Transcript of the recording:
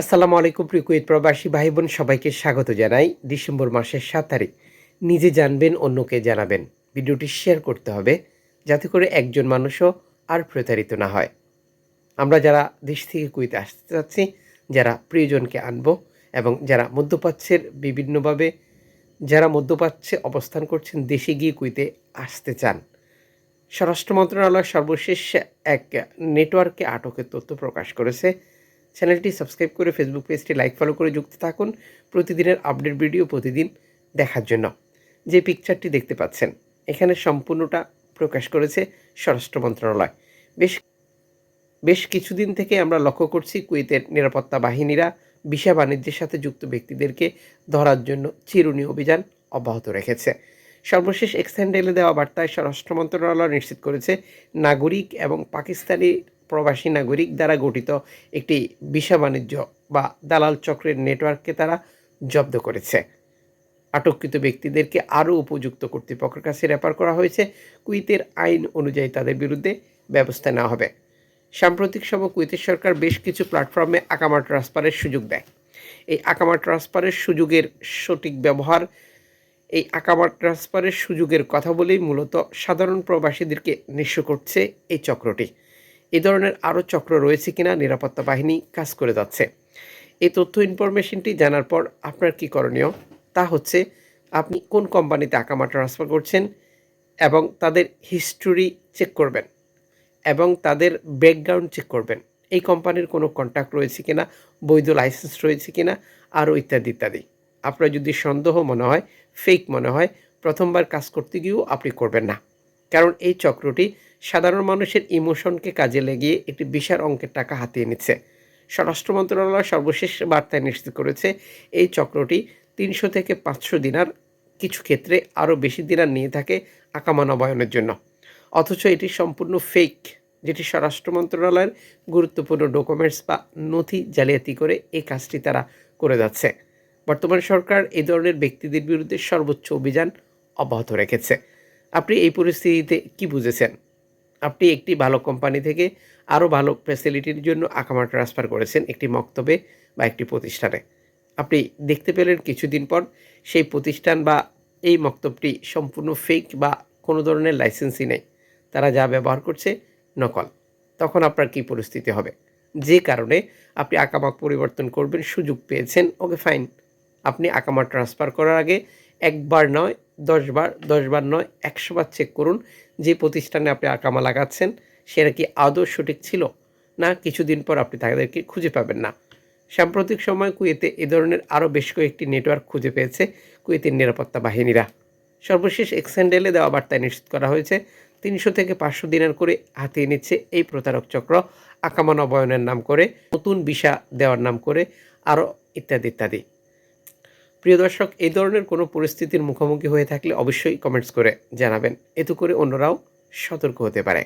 আসসালামু আলাইকুম, প্রিয় কুয়েত প্রবাসী ভাই বোন সবাইকে স্বাগত জানাই। ডিসেম্বর মাসের সাত তারিখ, নিজে জানবেন, অন্যকে জানাবেন। ভিডিওটি শেয়ার করতে হবে, যাতে করে একজন মানুষও আর প্রতারিত না হয়। আমরা যারা দেশ থেকে কুয়েতে আসতে চাচ্ছি, যারা প্রিয়জনকে আনব এবং যারা মধ্যপ্রাচ্যের বিভিন্নভাবে, যারা মধ্যপ্রাচ্যে অবস্থান করছেন, দেশে গিয়ে কুইতে আসতে চান, স্বরাষ্ট্র মন্ত্রণালয় সর্বশেষ এক নেটওয়ার্কে আটকের তথ্য প্রকাশ করেছে। চ্যানেলটি সাবস্ক্রাইব করে ফেসবুক পেজটি লাইক ফলো করে যুক্ত থাকুন। প্রতিদিনের আপডেট ভিডিও প্রতিদিন দেখার জন্য। যে পিকচারটি দেখতে পাচ্ছেন, এখানে সম্পূর্ণটা প্রকাশ করেছে স্বরাষ্ট্র মন্ত্রণালয়। বেশ বেশ কিছুদিন থেকে আমরা লক্ষ্য করছি কুয়েতের নিরাপত্তা বাহিনীরা ভিসা বাণিজ্যের সাথে যুক্ত ব্যক্তিদেরকে ধরার জন্য চিরুনি অভিযান অব্যাহত রেখেছে। সর্বশেষ এক্সহ্যান্ডেলে দেওয়া বার্তায় স্বরাষ্ট্র মন্ত্রণালয় নিশ্চিত করেছে, নাগরিক এবং পাকিস্তানি প্রবাসী নাগরিক দ্বারা গঠিত একটি ভিসা বাণিজ্য বা দালাল চক্রের নেটওয়ার্ককে তারা জব্দ করেছে। আটককৃত ব্যক্তিদেরকে আরও উপযুক্ত কর্তৃপক্ষের কাছে রেফার করা হয়েছে। কুইতের আইন অনুযায়ী তাদের বিরুদ্ধে ব্যবস্থা নেওয়া হবে। সাম্প্রতিক সময় কুয়েতের সরকার বেশ কিছু প্ল্যাটফর্মে আকামা ট্রান্সফারের সুযোগ দেয়। এই আকামা ট্রান্সফারের সুযোগের সঠিক ব্যবহার, এই আকামা ট্রান্সফারের সুযোগের কথা বলেই মূলত সাধারণ প্রবাসীদেরকে নিঃস্ব করছে এই চক্রটি। এই ধরনের আরও চক্র রয়েছে কিনা নিরাপত্তা বাহিনী কাজ করে যাচ্ছে। এই তথ্য ইনফরমেশনটি জানার পর আপনার কী করণীয়? তা হচ্ছে, আপনি কোন কোম্পানিতে আকামা ট্রান্সফার করছেন এবং তাদের হিস্টোরি চেক করবেন এবং তাদের ব্যাকগ্রাউন্ড চেক করবেন। এই কোম্পানির কোনো কন্ট্যাক্ট রয়েছে কিনা, বৈধ লাইসেন্স রয়েছে কিনা, আরও ইত্যাদি ইত্যাদি। আপনার যদি সন্দেহ মনে হয় ফেক মনে হয়, প্রথমবার কাজ করতে গিয়েও আপনি করবেন না। কারণ এই চক্রটি সাধারণ মানুষের ইমোশনকে কাজে লাগিয়ে একটি বিশাল অঙ্কের টাকা হাতিয়ে নিচ্ছে। স্বরাষ্ট্র মন্ত্রণালয় সর্বশেষ বার্তায় নিশ্চিত করেছে, এই চক্রটি তিনশো থেকে পাঁচশো দিনার কিছু ক্ষেত্রে আরও বেশি দিনার নিয়ে থাকে আকামা নবায়নের জন্য। অথচ এটি সম্পূর্ণ ফেক যেটি স্বরাষ্ট্র মন্ত্রণালয়ের গুরুত্বপূর্ণ ডকুমেন্টস বা নথি জালিয়াতি করে এই কাজটি তারা করে যাচ্ছে। বর্তমান সরকার এই ধরনের ব্যক্তিদের বিরুদ্ধে সর্বোচ্চ অভিযান অব্যাহত রেখেছে। আপনি এই পরিস্থিতিতে কি বুঝেছেন? আপনি একটি ভালো কোম্পানি থেকে আরও ভালো ফ্যাসিলিটির জন্য আকামা ট্রান্সফার করেছেন একটি মক্তবে বা একটি প্রতিষ্ঠানে। আপনি দেখতে পেলেন কিছুদিন পর সেই প্রতিষ্ঠান বা এই মক্তবটি সম্পূর্ণ ফেক বা কোনো ধরনের লাইসেন্সই নেই। তারা যা ব্যবহার করছে নকল। তখন আপনার কী পরিস্থিতি হবে? যে কারণে আপনি আকামা পরিবর্তন করবেন, সুযোগ পেয়েছেন, ওকে ফাইন আপনি আকামা ট্রান্সফার করার আগে একবার নয় দশবার দশবার নয়, একশোবার চেক করুন যে প্রতিষ্ঠানে আপনি আকামা লাগাচ্ছেন, সেটা কি আদৌ সঠিক ছিল? না, কিছুদিন পর আপনি তাদেরকে খুঁজে পাবেন না। সাম্প্রতিক সময় কুয়েতে এ ধরনের আরও বেশ কয়েকটি নেটওয়ার্ক খুঁজে পেয়েছে কুয়েতের নিরাপত্তা বাহিনীরা। সর্বশেষ এক্সেন্ডেলে দেওয়া বার্তায় নিশ্চিত করা হয়েছে, তিনশো থেকে পাঁচশো দিনের করে হাতিয়ে নিচ্ছে এই প্রতারক চক্র, আকামা নবায়নের নাম করে, নতুন ভিসা দেওয়ার নাম করে, আরও ইত্যাদি ইত্যাদি। প্রিয় দর্শক, এই ধরনের কোনো পরিস্থিতির মুখোমুখি হয়ে থাকলে অবশ্যই কমেন্টস করে জানাবেন। এতে করে অন্যরাও সতর্ক হতে পারে।